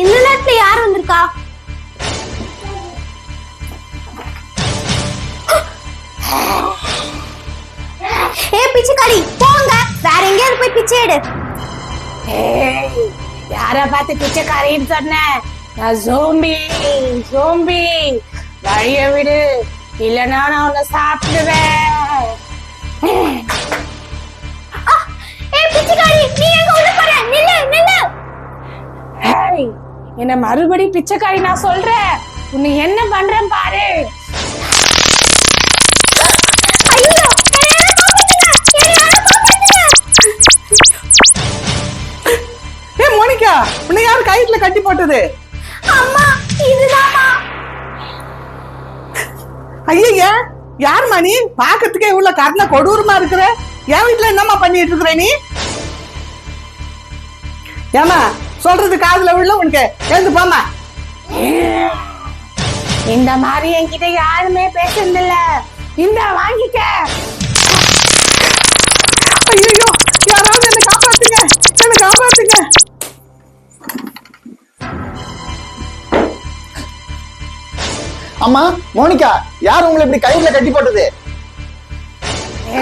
இந்த நேரத்துல யார் வந்திருக்கா? ஏ பிச்சைக்காரி போங்க. வேற எங்கேயாவது போய் பிச்சை எடு. ஏய் யார பார்த்து பிச்சைக்காரின்னு சொன்ன? நான் சோம்பி சோம்பி வழிய விடு. இல்லைன்னா நான் உன்னை சாப்பிடுவேன். ஏ பிச்சைக்காரி நீ எங்க உள்ள போற? நில்லு நில்லு. ஏய் என்ன மறுபடி பிச்சைக்காரி நான் சொல்றேன். உன்னை என்ன பண்றேன் பாரு. மோனிகா உன்னை யார் கயிற்றுல கட்டி போட்டது? அம்மா இதுதாம்மா. ஐயா யார் மணி பாக்கிறதுக்கே இவ்வளவு கருணை கொடூரமா இருக்கிற? என் வீட்டுல என்னம்மா பண்ணிட்டு இருக்கிற நீ? ஏமா சொல்றது காதுல உள்ள உனக்கு. எழுந்து போமா இந்த மாதிரி என்கிட்ட யாருமே பேசுனதில்ல இந்த வாங்கிக்க. ஐயோ யாராவது என்ன காப்பாத்துங்க. என்ன காப்பாத்துங்க. அம்மா மோனிகா யார் உங்களை இப்படி கயிறுல கட்டி போட்டது?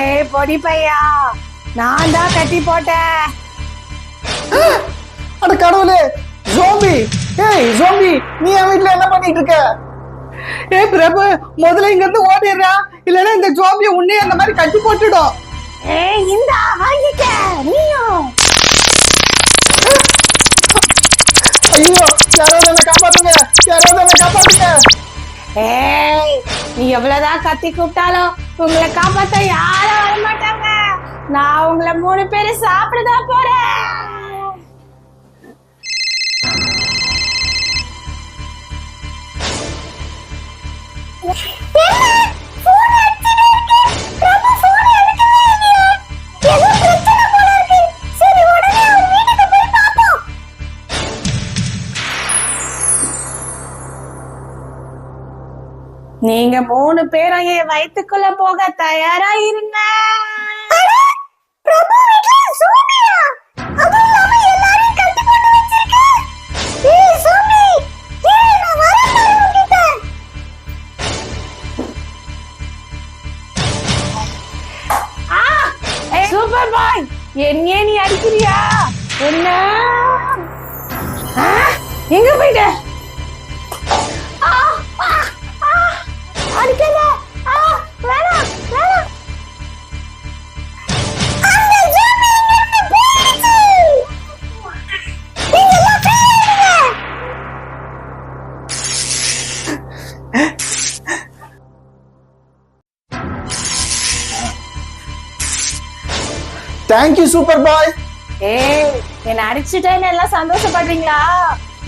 ஏய் பொடி பையா நான் தான் கட்டி போட்டேன். அட கடவுளே ஜோம்பி ஏய் ஜோம்பி நீ என் வீட்டுல என்ன பண்ணிட்டு இருக்க? ஏ பிரபு முதல்ல இங்க இருந்து ஓடிடுறா. இல்லைன்னா இந்த ஜோபிய உன்னையே அந்த மாதிரி கட்டி போட்டுடும். ஏய் இந்த வாங்கிக்க. நீயும். ஐயோ யாராவது என்ன காப்பாத்துங்க யாராவது என்ன காப்பாத்துங்க. ஏய் நீ எவ்வளவுதான் கத்தி கூப்பிட்டாலும் உங்களை காப்பாத்த யாரும் வர மாட்டாங்க நான் உங்களை மூணு பேரும் சாப்பிடதான் போறேன். நீங்க மூணு பேரும் என் வயித்துக்குள்ள போக தயாரா இருங்க. சூப்பர் பாய் என்னையே நீ அடிக்கிறியா? என்ன? எங்க போயிட்ட? தேங்க்யூ சூப்பர் பாய் ஏய் என்ன அடிச்சிட்டேன்னு எல்லாம் சந்தோஷப்படுறீங்களா?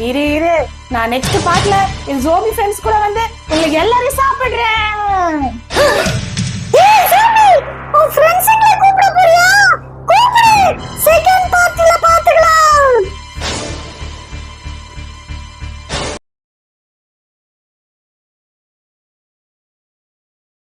இரு இரு. நான் நெக்ஸ்ட் பாட்ல என் ஜோபி ஃப்ரெண்ட்ஸ் கூட வந்து உங்களுக்கு எல்லாரையும் சாப்பிடுறேன்.